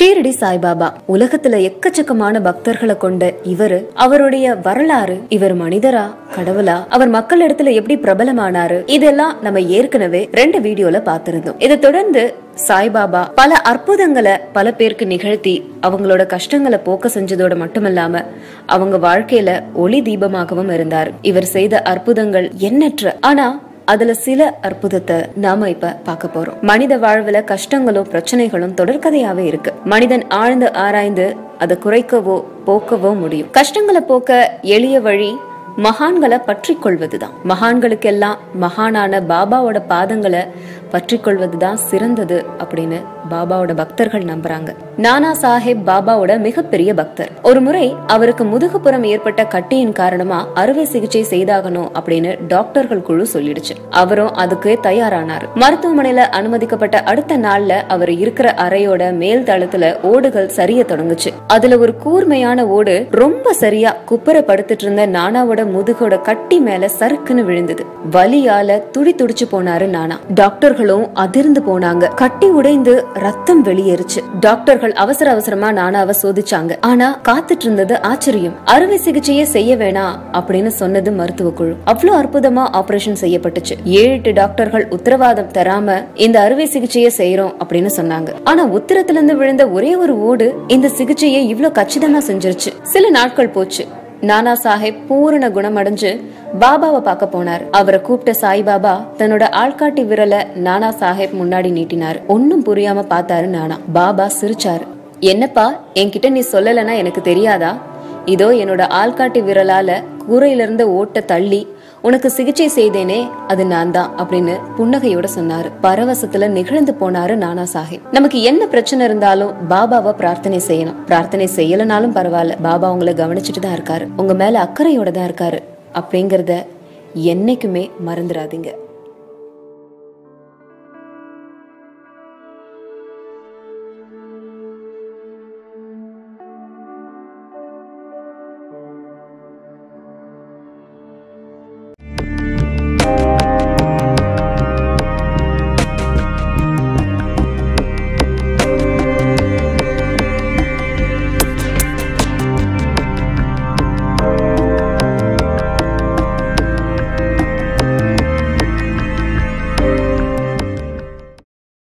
சாய்பாபா உலகத்துல எக்கச்சக்கமான பக்தர்களை கொண்ட இவரு அவருடைய வரலாறு இவர் மனிதரா கடவுளா அவர் மக்கள் இடத்துல எப்படி பிரபலமானாரு இதெல்லாம் நம்ம ஏற்கனவே ரெண்டு வீடியோல பாத்திருந்தோம் இதை தொடர்ந்து சாய்பாபா பல அற்புதங்களை பல பேருக்கு நிகழ்த்தி அவங்களோட கஷ்டங்களை போக்க செஞ்சதோட மட்டுமல்லாம அவங்க வாழ்க்கையில ஒளி தீபமாகவும் இருந்தார். இவர் செய்த அற்புதங்கள் எண்ணற்ற ஆனா அதுல சில அற்புதத்தை நாம இப்ப பார்க்க போறோம். மனித வாழ்வுல கஷ்டங்களும் பிரச்சனைகளும் தொடர்கதையாவே இருக்கு. மனிதன் ஆழ்ந்து ஆராய்ந்து அதை குறைக்கவோ போக்கவோ முடியும். கஷ்டங்களை போக்க எளிய வழி மகான்களை பற்றி கொள்வதுதான். மகான்களுக்கெல்லாம் மகானான பாபாவோட பாதங்களை பற்றி கொள்வதுதான் சிறந்தது அப்படின்னு பாபாவோட பக்தர்கள் நம்புறாங்க. நானா சாஹேப் பாபாவோட மிகப்பெரிய பக்தர். ஒரு முறை அவருக்கு முதுகுப்புறம் ஏற்பட்ட கட்டியின் காரணமா அறுவை சிகிச்சை செய்தாகணும் அப்படின்னு டாக்டர்கள் குழு சொல்லிடுச்சு. அவரும் அதுக்கு தயாரானார். மருத்துவமனையில அனுமதிக்கப்பட்ட அடுத்த நாள்ல அவர் இருக்கிற அறையோட மேல் தளத்துல ஓடுகள் சரிய தொடங்குச்சு. அதுல ஒரு கூர்மையான ஓடு ரொம்ப சரியா குப்புற படுத்துட்டு இருந்த நானாவோட முதுகோட கட்டி மேல சறுக்குன்னு விழுந்தது. வலியால துடி துடிச்சு போனாரு நானா. டாக்டர்கள் டாக்டர்களும் அதிர்ந்து போனாங்க. கட்டி உடைந்து ரத்தம் வெளியேறுச்சு. டாக்டர்கள் அவசர அவசரமா நானாவை சோதிச்சாங்க. ஆனா காத்துட்டு இருந்தது ஆச்சரியம். அறுவை சிகிச்சையே செய்ய வேணாம் அப்படின்னு சொன்னது மருத்துவ குழு. அவ்வளவு அற்புதமா ஆபரேஷன் செய்யப்பட்டுச்சு. ஏழு எட்டு டாக்டர்கள் உத்தரவாதம் தராம இந்த அறுவை சிகிச்சையை செய்யறோம் அப்படின்னு சொன்னாங்க. ஆனா உத்தரத்துல இருந்து விழுந்த ஒரே ஒரு ஓடு இந்த சிகிச்சையை இவ்வளவு கச்சிதமா செஞ்சிருச்சு. சில நாட்கள் போச்சு. நானா சாஹேப் பூரண குணமடைஞ்சு பாபாவை பார்க்க போனார். அவரை கூப்பிட்ட சாய்பாபா தன்னோட ஆள்காட்டி விரலை நானா சாஹேப் முன்னாடி நீட்டினார். ஒன்னும் புரியாம பார்த்தாரு நானா. பாபா சிரிச்சார். என்னப்பா என்கிட்ட நீ சொல்லலைன்னா எனக்கு தெரியாதா? இதோ என்னோட ஆள்காட்டி விரலால கூரையில இருந்த ஓட்ட தள்ளி உனக்கு சிகிச்சை செய்தேனே அது நான் தான் அப்படின்னு புன்னகையோட சொன்னாரு. பரவசத்துல நிகழ்ந்து போனாரு நானா சாஹிப். நமக்கு என்ன பிரச்சனை இருந்தாலும் பாபாவை பிரார்த்தனை செய்யணும். பிரார்த்தனை செய்யலனாலும் பரவாயில்ல பாபா உங்களை கவனிச்சுட்டு தான் இருக்காரு. உங்க மேல அக்கறையோட தான் இருக்காரு. அப்படிங்கறத என்னைக்குமே மறந்துடாதீங்க.